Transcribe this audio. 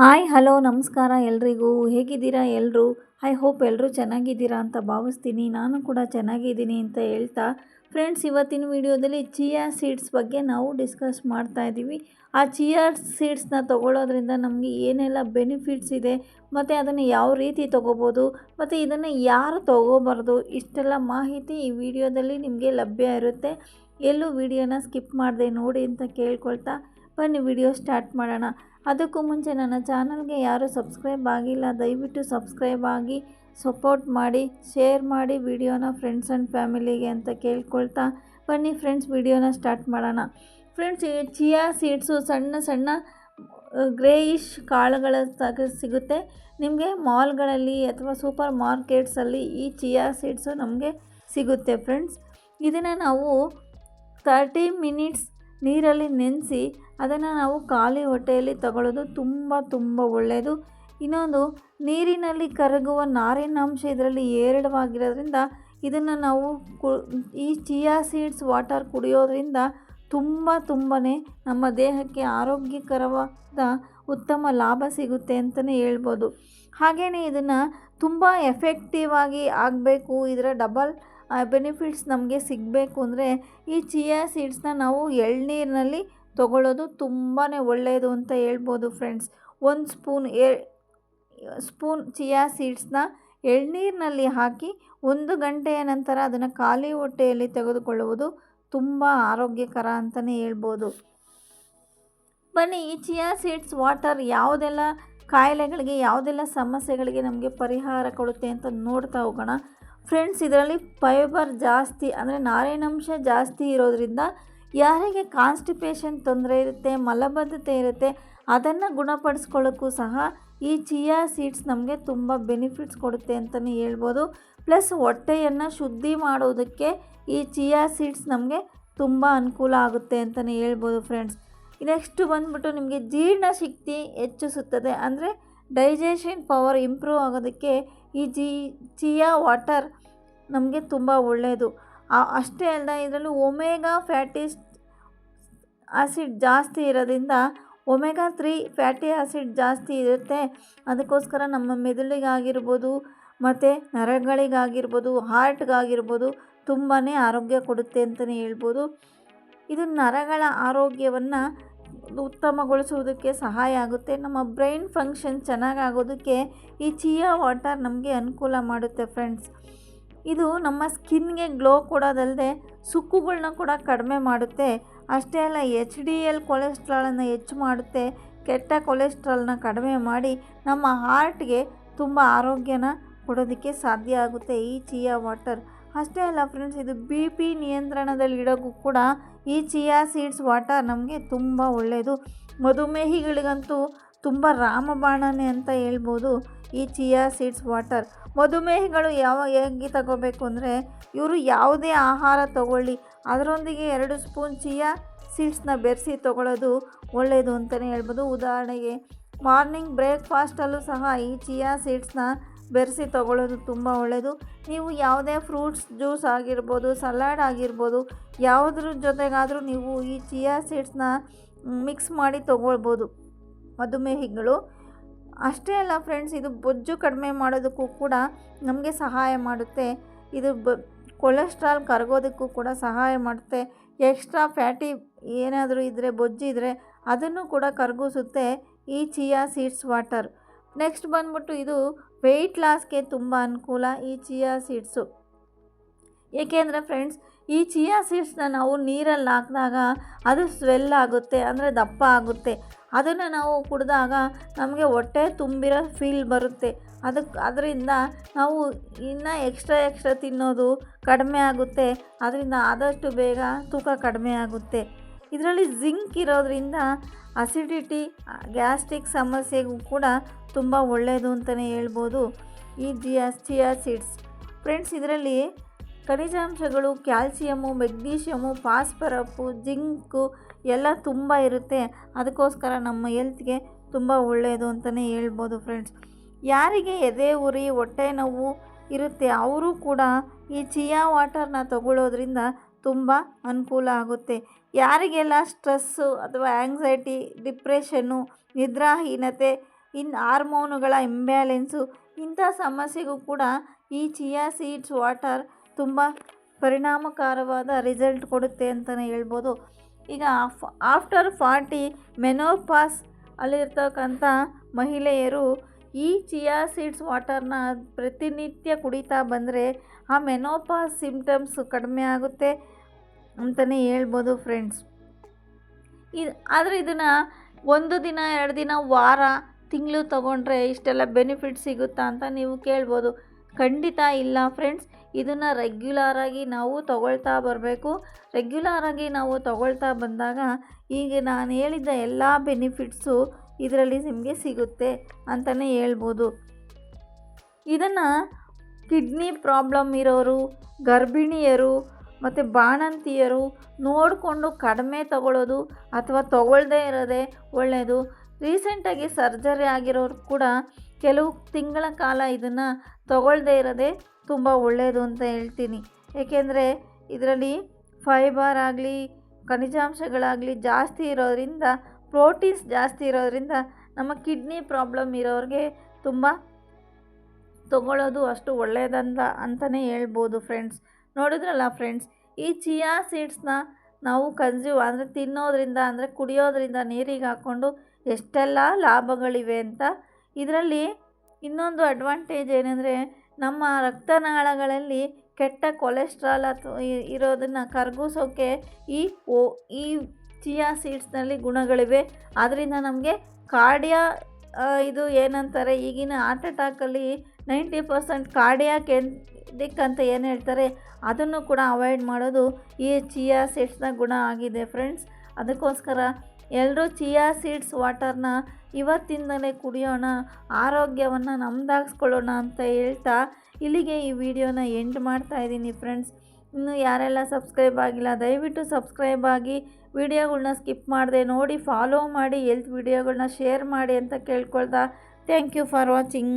Hi, hello, ನಮಸ್ಕಾರ ಎಲ್ರಿಗೂ. ಹೇಗಿದ್ದೀರಾ ಎಲ್ಲರೂ ಐ ಹೋಪ್ ಎಲ್ಲರೂ ಚೆನ್ನಾಗಿದ್ದೀರಾ ಅಂತ ಭಾವಿಸ್ತೀನಿ. ನಾನು ಕೂಡ ಚೆನ್ನಾಗಿದ್ದೀನಿ ಅಂತ ಹೇಳ್ತಾ ಫ್ರೆಂಡ್ಸ್ ಇವತ್ತಿನ ವಿಡಿಯೋದಲ್ಲಿ ಚಿಯಾ ಸೀಡ್ಸ್ ಬಗ್ಗೆ ನಾವು ಡಿಸ್ಕಸ್ ಮಾಡ್ತಾ ಇದ್ದೀವಿ. ಆ ಚಿಯಾ ಸೀಡ್ಸ್ನ ತೊಗೊಳೋದ್ರಿಂದ ನಮಗೆ ಏನೆಲ್ಲ ಬೆನಿಫಿಟ್ಸ್ ಇದೆ, ಮತ್ತು ಅದನ್ನು ಯಾವ ರೀತಿ ತೊಗೋಬೋದು, ಮತ್ತು ಇದನ್ನು ಯಾರು ತೊಗೋಬಾರ್ದು, ಇಷ್ಟೆಲ್ಲ ಮಾಹಿತಿ ಈ ವಿಡಿಯೋದಲ್ಲಿ ನಿಮಗೆ ಲಭ್ಯ ಇರುತ್ತೆ. ಎಲ್ಲೂ ವಿಡಿಯೋನ ಸ್ಕಿಪ್ ಮಾಡಿದೆ ನೋಡಿ ಅಂತ ಕೇಳ್ಕೊಳ್ತಾ ಬನ್ನಿ ವಿಡಿಯೋ ಸ್ಟಾರ್ಟ್ ಮಾಡೋಣ. ಅದಕ್ಕೂ ಮುಂಚೆ ನನ್ನ ಚಾನಲ್ಗೆ ಯಾರು ಸಬ್ಸ್ಕ್ರೈಬ್ ಆಗಿಲ್ಲ, ದಯವಿಟ್ಟು ಸಬ್ಸ್ಕ್ರೈಬ್ ಆಗಿ ಸಪೋರ್ಟ್ ಮಾಡಿ, ಶೇರ್ ಮಾಡಿ ವಿಡಿಯೋನ ಫ್ರೆಂಡ್ಸ್ ಆ್ಯಂಡ್ ಫ್ಯಾಮಿಲಿಗೆ ಅಂತ ಕೇಳ್ಕೊಳ್ತಾ ಬನ್ನಿ ಫ್ರೆಂಡ್ಸ್ ವಿಡಿಯೋನ ಸ್ಟಾರ್ಟ್ ಮಾಡೋಣ. ಫ್ರೆಂಡ್ಸ್ ಚಿಯಾ ಸೀಡ್ಸು ಸಣ್ಣ ಸಣ್ಣ ಗ್ರೇಯಿಶ್ ಕಾಳುಗಳ ಸಿಗುತ್ತೆ. ನಿಮಗೆ ಮಾಲ್ಗಳಲ್ಲಿ ಅಥವಾ ಸೂಪರ್ ಮಾರ್ಕೆಟ್ಸಲ್ಲಿ ಈ ಚಿಯಾ ಸೀಡ್ಸು ನಮಗೆ ಸಿಗುತ್ತೆ ಫ್ರೆಂಡ್ಸ್. ಇದನ್ನು ನಾವು ತರ್ಟಿ ಮಿನಿಟ್ಸ್ ನೀರಲ್ಲಿ ನೆನೆಸಿ ಅದನ್ನು ನಾವು ಖಾಲಿ ಹೊಟ್ಟೆಯಲ್ಲಿ ತಗೊಳ್ಳೋದು ತುಂಬ ತುಂಬ ಒಳ್ಳೆಯದು. ಇನ್ನೊಂದು, ನೀರಿನಲ್ಲಿ ಕರಗುವ ನಾರಿನಾಂಶ ಇದರಲ್ಲಿ ಏರಳವಾಗಿರೋದ್ರಿಂದ ಇದನ್ನು ನಾವು ಕು, ಈ ಚಿಯಾ ಸೀಡ್ಸ್ ವಾಟರ್ ಕುಡಿಯೋದ್ರಿಂದ ತುಂಬ ತುಂಬಾ ನಮ್ಮ ದೇಹಕ್ಕೆ ಆರೋಗ್ಯಕರವಾದ ಉತ್ತಮ ಲಾಭ ಸಿಗುತ್ತೆ ಅಂತಲೇ ಹೇಳ್ಬೋದು. ಹಾಗೆಯೇ ಇದನ್ನು ತುಂಬ ಎಫೆಕ್ಟಿವ್ ಆಗಿ ಆಗಬೇಕು, ಇದರ ಡಬಲ್ ಬೆನಿಫಿಟ್ಸ್ ನಮಗೆ ಸಿಗಬೇಕು ಅಂದರೆ ಈ ಚಿಯಾ ಸೀಡ್ಸ್ನ ನಾವು ಎಳ್ನೀರಿನಲ್ಲಿ ತಗೊಳ್ಳೋದು ತುಂಬಾ ಒಳ್ಳೆಯದು ಅಂತ ಹೇಳ್ಬೋದು ಫ್ರೆಂಡ್ಸ್ ಒಂದು ಸ್ಪೂನ್ ಎ ಸ್ಪೂನ್ ಚಿಯಾ ಸೀಡ್ಸ್ನ ಎಳ್ನೀರಿನಲ್ಲಿ ಹಾಕಿ ಒಂದು ಗಂಟೆಯ ನಂತರ ಅದನ್ನು ಖಾಲಿ ಹೊಟ್ಟೆಯಲ್ಲಿ ತೆಗೆದುಕೊಳ್ಳುವುದು ತುಂಬ ಆರೋಗ್ಯಕರ ಅಂತಲೇ ಹೇಳ್ಬೋದು. ಬನ್ನಿ, ಈ ಚಿಯಾ ಸೀಡ್ಸ್ ವಾಟರ್ ಯಾವುದೆಲ್ಲ ಕಾಯಿಲೆಗಳಿಗೆ, ಯಾವುದೆಲ್ಲ ಸಮಸ್ಯೆಗಳಿಗೆ ನಮಗೆ ಪರಿಹಾರ ಕೊಡುತ್ತೆ ಅಂತ ನೋಡ್ತಾ ಹೋಗೋಣ. ಫ್ರೆಂಡ್ಸ್, ಇದರಲ್ಲಿ ಫೈಬರ್ ಜಾಸ್ತಿ ಅಂದರೆ ನಾರಿನಾಂಶ ಜಾಸ್ತಿ ಇರೋದ್ರಿಂದ ಯಾರಿಗೆ ಕಾನ್ಸ್ಟಿಪೇಷನ್ ತೊಂದರೆ ಇರುತ್ತೆ, ಮಲಬದ್ಧತೆ ಇರುತ್ತೆ, ಅದನ್ನು ಗುಣಪಡಿಸ್ಕೊಳ್ಳೋಕ್ಕೂ ಸಹ ಈ ಚಿಯಾ ಸೀಡ್ಸ್ ನಮಗೆ ತುಂಬ ಬೆನಿಫಿಟ್ಸ್ ಕೊಡುತ್ತೆ ಅಂತಲೇ ಹೇಳ್ಬೋದು. ಪ್ಲಸ್ ಹೊಟ್ಟೆಯನ್ನು ಶುದ್ಧಿ ಮಾಡೋದಕ್ಕೆ ಈ ಚಿಯಾ ಸೀಡ್ಸ್ ನಮಗೆ ತುಂಬ ಅನುಕೂಲ ಆಗುತ್ತೆ ಅಂತಲೇ ಹೇಳ್ಬೋದು ಫ್ರೆಂಡ್ಸ್. ನೆಕ್ಸ್ಟು ಬಂದ್ಬಿಟ್ಟು ನಿಮಗೆ ಜೀರ್ಣಶಕ್ತಿ ಹೆಚ್ಚಿಸುತ್ತದೆ ಅಂದರೆ ಡೈಜೆಷನ್ ಪವರ್ ಇಂಪ್ರೂವ್ ಆಗೋದಕ್ಕೆ ಈ ಜಿ, ಚಿಯಾ ವಾಟರ್ ನಮಗೆ ತುಂಬ ಒಳ್ಳೆಯದು ಅಷ್ಟೇ ಅಲ್ಲದೆ ಇದರಲ್ಲಿ ಒಮೆಗಾ ಫ್ಯಾಟಿಸ್ ಆಸಿಡ್ ಜಾಸ್ತಿ ಇರೋದ್ರಿಂದ ಒಮೆಗಾ ತ್ರೀ ಫ್ಯಾಟಿ ಆಸಿಡ್ ಜಾಸ್ತಿ ಇರುತ್ತೆ. ಅದಕ್ಕೋಸ್ಕರ ನಮ್ಮ ಮೆದುಳಿಗಾಗಿರ್ಬೋದು, ಮತ್ತು ನರಗಳಿಗಾಗಿರ್ಬೋದು, ಹಾರ್ಟ್ಗಾಗಿರ್ಬೋದು ತುಂಬಾ ಆರೋಗ್ಯ ಕೊಡುತ್ತೆ ಅಂತಲೇ ಹೇಳ್ಬೋದು. ಇದು ನರಗಳ ಆರೋಗ್ಯವನ್ನು ಉತ್ತಮಗೊಳಿಸುವುದಕ್ಕೆ ಸಹಾಯ ಆಗುತ್ತೆ. ನಮ್ಮ ಬ್ರೈನ್ ಫಂಕ್ಷನ್ ಚೆನ್ನಾಗಾಗೋದಕ್ಕೆ ಈ ಚಿಯಾ ವಾಟರ್ ನಮಗೆ ಅನುಕೂಲ ಮಾಡುತ್ತೆ ಫ್ರೆಂಡ್ಸ್. ಇದು ನಮ್ಮ ಸ್ಕಿನ್ಗೆ ಗ್ಲೋ ಕೊಡೋದಲ್ಲದೆ ಸುಕ್ಕುಗಳನ್ನ ಕೂಡ ಕಡಿಮೆ ಮಾಡುತ್ತೆ. ಅಷ್ಟೇ ಅಲ್ಲ ಎಚ್ ಡಿ ಎಲ್ ಕೊಲೆಸ್ಟ್ರಾಲನ್ನು ಹೆಚ್ಚು ಮಾಡುತ್ತೆ. ಕೆಟ್ಟ ಕೊಲೆಸ್ಟ್ರಾಲ್ನ ಕಡಿಮೆ ಮಾಡಿ ನಮ್ಮ ಹಾರ್ಟ್ಗೆ ತುಂಬ ಆರೋಗ್ಯನ ಕೊಡೋದಕ್ಕೆ ಸಾಧ್ಯ ಆಗುತ್ತೆ ಈ ಚಿಯಾ ವಾಟರ್. ಅಷ್ಟೇ ಅಲ್ಲ ಫ್ರೆಂಡ್ಸ್, ಇದು ಬಿ ಪಿ ನಿಯಂತ್ರಣದಲ್ಲಿ ಇಡೋಕ್ಕೂ ಕೂಡ ಈ ಚಿಯಾ ಸೀಡ್ಸ್ ವಾಟರ್ ನಮಗೆ ತುಂಬ ಒಳ್ಳೆಯದು ಮಧುಮೇಹಿಗಳಿಗಂತೂ ತುಂಬ ರಾಮಬಾಣನೆ ಅಂತ ಹೇಳ್ಬೋದು ಈ ಚಿಯಾ ಸೀಡ್ಸ್ ವಾಟರ್ ಮಧುಮೇಹಿಗಳು ಯಾವ ಹೇಗೆ ತಗೋಬೇಕು ಅಂದರೆ ಇವರು ಯಾವುದೇ ಆಹಾರ ತಗೊಳ್ಳಿ, ಅದರೊಂದಿಗೆ ಎರಡು ಸ್ಪೂನ್ ಚಿಯಾ ಸೀಡ್ಸ್ನ ಬೆರೆಸಿ ತಗೊಳ್ಳೋದು ಒಳ್ಳೆಯದು ಅಂತಲೇ ಹೇಳ್ಬೋದು. ಉದಾಹರಣೆಗೆ ಮಾರ್ನಿಂಗ್ ಬ್ರೇಕ್ಫಾಸ್ಟಲ್ಲೂ ಸಹ ಈ ಚಿಯಾ ಸೀಡ್ಸ್ನ ಬೆರೆಸಿ ತಗೊಳ್ಳೋದು ತುಂಬ ಒಳ್ಳೆಯದು ನೀವು ಯಾವುದೇ ಫ್ರೂಟ್ಸ್, ಜ್ಯೂಸ್ ಆಗಿರ್ಬೋದು, ಸಲಾಡ್ ಆಗಿರ್ಬೋದು, ಯಾವುದ್ರ ಜೊತೆಗಾದರೂ ನೀವು ಈ ಚಿಯಾ ಸೀಡ್ಸ್ನ ಮಿಕ್ಸ್ ಮಾಡಿ ತೊಗೊಳ್ಬೋದು. ಮಧುಮೇಹಿಗಳು. ಅಷ್ಟೇ ಅಲ್ಲ ಫ್ರೆಂಡ್ಸ್, ಇದು ಬೊಜ್ಜು ಕಡಿಮೆ ಮಾಡೋದಕ್ಕೂ ಕೂಡ ನಮಗೆ ಸಹಾಯ ಮಾಡುತ್ತೆ. ಇದು ಬ, ಕೊಲೆಸ್ಟ್ರಾಲ್ ಕರಗೋದಕ್ಕೂ ಕೂಡ ಸಹಾಯ ಮಾಡುತ್ತೆ. ಎಕ್ಸ್ಟ್ರಾ ಫ್ಯಾಟಿ ಏನಾದರೂ ಇದ್ದರೆ ಬೊಜ್ಜಿದ್ರೆ ಅದನ್ನು ಕೂಡ ಕರಗಿಸುತ್ತೆ ಈ ಚಿಯಾ ಸೀಡ್ಸ್ ವಾಟರ್. ನೆಕ್ಸ್ಟ್ ಬಂದ್ಬಿಟ್ಟು ಇದು ವೆಯ್ಟ್ ಲಾಸ್ಗೆ ತುಂಬ ಅನುಕೂಲ ಈ ಚಿಯಾ ಸೀಡ್ಸು ಏಕೆಂದರೆ ಫ್ರೆಂಡ್ಸ್ ಈ ಚಿಯಾ ಸೀಡ್ಸ್ನ ನಾವು ನೀರಲ್ಲಿ ಹಾಕಿದಾಗ ಅದು ಸ್ವೆಲ್ ಆಗುತ್ತೆ, ಅಂದರೆ ದಪ್ಪ ಆಗುತ್ತೆ. ಅದನ್ನು ನಾವು ಕುಡಿದಾಗ ನಮಗೆ ಹೊಟ್ಟೆ ತುಂಬಿರೋ ಫೀಲ್ ಬರುತ್ತೆ. ಅದಕ್ಕೆ ಅದರಿಂದ ನಾವು ಇನ್ನೂ ಎಕ್ಸ್ಟ್ರಾ ಎಕ್ಸ್ಟ್ರಾ ತಿನ್ನೋದು ಕಡಿಮೆ ಆಗುತ್ತೆ. ಅದರಿಂದ ಆದಷ್ಟು ಬೇಗ ತೂಕ ಕಡಿಮೆ ಆಗುತ್ತೆ. ಇದರಲ್ಲಿ ಜಿಂಕ್ ಇರೋದ್ರಿಂದ ಅಸಿಡಿಟಿ ಗ್ಯಾಸ್ಟ್ರಿಕ್ ಸಮಸ್ಯೆಗೂ ಕೂಡ ತುಂಬ ಒಳ್ಳೆಯದು ಅಂತಲೇ ಹೇಳ್ಬೋದು. ಈ ಜಿಯಾ ಚಿಯಾ ಸೀಡ್ಸ್ ಫ್ರೆಂಡ್ಸ್ ಇದರಲ್ಲಿ ಖನಿಜಾಂಶಗಳು, ಕ್ಯಾಲ್ಸಿಯಮು, ಮೆಗ್ನೀಷಿಯಮು ಫಾಸ್ಫರಪ್ಪು ಜಿಂಕು ಎಲ್ಲ ತುಂಬ ಇರುತ್ತೆ. ಅದಕ್ಕೋಸ್ಕರ ನಮ್ಮ ಹೆಲ್ತ್ಗೆ ತುಂಬ ಒಳ್ಳೆಯದು ಅಂತಲೇ ಹೇಳ್ಬೋದು ಫ್ರೆಂಡ್ಸ್ ಯಾರಿಗೆ ಎದೆ, ಉರಿ, ಹೊಟ್ಟೆ ನೋವು ಇರುತ್ತೆ, ಅವರು ಕೂಡ ಈ ಚಿಯಾ ವಾಟರ್ನ ತಗೊಳ್ಳೋದ್ರಿಂದ ತುಂಬ ಅನುಕೂಲ ಆಗುತ್ತೆ. ಯಾರಿಗೆಲ್ಲ ಸ್ಟ್ರೆಸ್ಸು ಅಥವಾ ಆ್ಯಂಗ್ಸೈಟಿ ಡಿಪ್ರೆಷನ್ನು ನಿದ್ರಾಹೀನತೆ ಇನ್ನು ಹಾರ್ಮೋನುಗಳ ಇಂಬ್ಯಾಲೆನ್ಸು, ಇಂಥ ಸಮಸ್ಯೆಗೂ ಕೂಡ ಈ ಚಿಯಾ ಸೀಡ್ಸ್ ವಾಟರ್ ತುಂಬ ಪರಿಣಾಮಕಾರವಾದ ರಿಸಲ್ಟ್ ಕೊಡುತ್ತೆ ಅಂತಲೇ ಹೇಳ್ಬೋದು. ಈಗ ಆಫ್ಟರ್ ಫಾರ್ಟಿ ಮೆನೋಪಾಸ್ ಅಲ್ಲಿರ್ತಕ್ಕಂಥ ಮಹಿಳೆಯರು ಈ ಚಿಯಾ ಸೀಡ್ಸ್ ವಾಟರ್ನ ಪ್ರತಿನಿತ್ಯ ಕುಡಿತಾ ಬಂದರೆ ಆ ಮೆನೋಪಾಸ್ ಸಿಮ್ಟಮ್ಸ್ ಕಡಿಮೆ ಆಗುತ್ತೆ ಅಂತಲೇ ಹೇಳ್ಬೋದು ಫ್ರೆಂಡ್ಸ್. ಇದು, ಆದರೆ ಇದನ್ನು ಒಂದು ದಿನ, ಎರಡು ದಿನ, ವಾರ ತಿಂಗಳು ತೊಗೊಂಡ್ರೆ ಇಷ್ಟೆಲ್ಲ ಬೆನಿಫಿಟ್ ಸಿಗುತ್ತಾ ಅಂತ ನೀವು ಕೇಳ್ಬೋದು. ಖಂಡಿತ ಇಲ್ಲ ಫ್ರೆಂಡ್ಸ್ ಇದನ್ನು ರೆಗ್ಯುಲರಾಗಿ ನಾವು ತಗೊಳ್ತಾ ಬರಬೇಕು. ರೆಗ್ಯುಲರಾಗಿ ನಾವು ತಗೊಳ್ತಾ ಬಂದಾಗ ಈಗ ನಾನು ಹೇಳಿದ್ದ ಎಲ್ಲ ಬೆನಿಫಿಟ್ಸು ಇದರಲ್ಲಿ ನಿಮಗೆ ಸಿಗುತ್ತೆ ಅಂತಲೇ ಹೇಳ್ಬೋದು. ಇದನ್ನು ಕಿಡ್ನಿ ಪ್ರಾಬ್ಲಮ್ ಇರೋರು, ಗರ್ಭಿಣಿಯರು ಮತ್ತು ಬಾಣಂತಿಯರು ನೋಡಿಕೊಂಡು ಕಡಿಮೆ ತಗೊಳ್ಳೋದು ಅಥವಾ ತಗೊಳ್ಳದೇ ಇರೋದೇ ಒಳ್ಳೆಯದು ರೀಸೆಂಟಾಗಿ ಸರ್ಜರಿ ಆಗಿರೋರು ಕೂಡ ಕೆಲವು ತಿಂಗಳ ಕಾಲ ಇದನ್ನು ತಗೊಳ್ಳದೇ ಇರೋದೇ ತುಂಬ ಒಳ್ಳೆಯದು ಅಂತ ಹೇಳ್ತೀನಿ. ಏಕೆಂದರೆ ಇದರಲ್ಲಿ ಫೈಬರ್ ಆಗಲಿ, ಖನಿಜಾಂಶಗಳಾಗಲಿ ಜಾಸ್ತಿ ಇರೋದರಿಂದ ಪ್ರೋಟೀನ್ಸ್ ಜಾಸ್ತಿ ಇರೋದರಿಂದ ನಮ್ಮ ಕಿಡ್ನಿ ಪ್ರಾಬ್ಲಮ್ ಇರೋರಿಗೆ ತುಂಬ ತಗೊಳ್ಳೋದು ಅಷ್ಟು ಒಳ್ಳೆಯದಂತ ಅಂತಲೇ ಹೇಳ್ಬೋದು ಫ್ರೆಂಡ್ಸ್ ನೋಡಿದ್ರಲ್ಲ ಫ್ರೆಂಡ್ಸ್ ಈ ಚಿಯಾ ಸೀಡ್ಸ್ನ ನಾವು ಕನ್ಸ್ಯೂಮ್ ಅಂದರೆ ತಿನ್ನೋದ್ರಿಂದ ಅಂದರೆ ಕುಡಿಯೋದ್ರಿಂದ ನೀರಿಗೆ ಹಾಕ್ಕೊಂಡು ಎಷ್ಟೆಲ್ಲ ಲಾಭಗಳಿವೆ ಅಂತ. ಇದರಲ್ಲಿ ಇನ್ನೊಂದು ಅಡ್ವಾಂಟೇಜ್ ಏನಂದರೆ ನಮ್ಮ ರಕ್ತನಾಳಗಳಲ್ಲಿ ಕೆಟ್ಟ ಕೊಲೆಸ್ಟ್ರಾಲ್ ಅಥವಾ ಇರೋದನ್ನು ಕರಗಿಸೋಕ್ಕೆ ಈ ಓ, ಈ ಚಿಯಾ ಸೀಡ್ಸ್ನಲ್ಲಿ ಗುಣಗಳಿವೆ. ಆದ್ದರಿಂದ ನಮಗೆ ಕಾರ್ಡಿಯಾ ಇದು ಏನಂತಾರೆ, ಈಗಿನ ಹಾರ್ಟ್ ಅಟ್ಯಾಕಲ್ಲಿ ನೈಂಟಿ ಪರ್ಸೆಂಟ್ ಕಾರ್ಡಿಯಾಕ್ ಅಂತ ಏನು ಹೇಳ್ತಾರೆ, ಅದನ್ನು ಕೂಡ ಅವಾಯ್ಡ್ ಮಾಡೋದು ಈ ಚಿಯಾ ಸೀಡ್ಸ್ನ ಗುಣ ಆಗಿದೆ ಫ್ರೆಂಡ್ಸ್ ಅದಕ್ಕೋಸ್ಕರ ಎಲ್ಲರೂ ಚಿಯಾ ಸೀಡ್ಸ್ ವಾಟರ್ನ ಇವತ್ತಿಂದಲೇ ಕುಡಿಯೋಣ, ಆರೋಗ್ಯವನ್ನು ನಮ್ದಾಗಿಸ್ಕೊಳ್ಳೋಣ ಅಂತ ಹೇಳ್ತಾ ಇಲ್ಲಿಗೆ ಈ ವಿಡಿಯೋನ ಎಂಡ್ ಮಾಡ್ತಾ ಇದ್ದೀನಿ ಫ್ರೆಂಡ್ಸ್. ಇನ್ನು ಯಾರೆಲ್ಲ ಸಬ್ಸ್ಕ್ರೈಬ್ ಆಗಿಲ್ಲ, ದಯವಿಟ್ಟು ಸಬ್ಸ್ಕ್ರೈಬ್ ಆಗಿ ವಿಡಿಯೋಗಳ್ನ ಸ್ಕಿಪ್ ಮಾಡದೆ ನೋಡಿ, ಫಾಲೋ ಮಾಡಿ, ಎಲ್ತ್ ವಿಡಿಯೋಗಳ್ನ ಶೇರ್ ಮಾಡಿ ಅಂತ ಕೇಳ್ಕೊಳ್ತಾ ಥ್ಯಾಂಕ್ ಯು ಫಾರ್ ವಾಚಿಂಗ್.